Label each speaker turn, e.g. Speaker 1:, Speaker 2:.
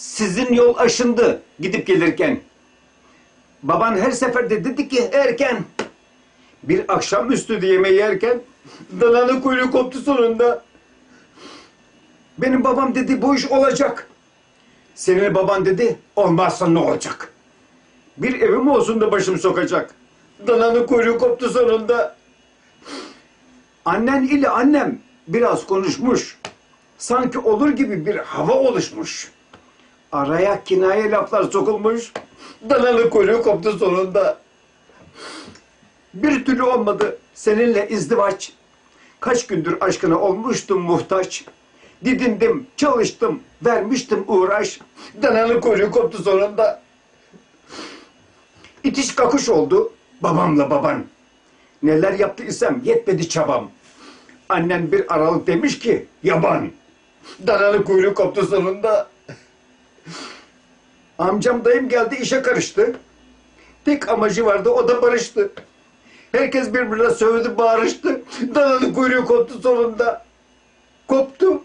Speaker 1: Sizin yol aşındı gidip gelirken. Baban her seferde dedi ki erken. Bir akşamüstü yemeği yerken dananın kuyruğu koptu sonunda. Benim babam dedi bu iş olacak. Senin baban dedi olmazsa ne olacak? Bir evim olsun da başım sokacak. Dananın kuyruğu koptu sonunda. Annen ile annem biraz konuşmuş. Sanki olur gibi bir hava oluşmuş. Araya kinaye laflar sokulmuş. Dananın kuyruğu koptu sonunda. Bir türlü olmadı seninle izdivaç. Kaç gündür aşkına olmuştum muhtaç. Didindim, çalıştım, vermiştim uğraş. Dananın kuyruğu koptu sonunda. İtiş kakış oldu babamla baban. Neler yaptıysam yetmedi çabam. Annen bir aralık demiş ki yaban. Dananın kuyruğu koptu sonunda. Amcam dayım geldi işe karıştı. Tek amacı vardı o da barıştı. Herkes birbirine sövdü bağırıştı. Dananın kuyruğu koptu sonunda. Koptu.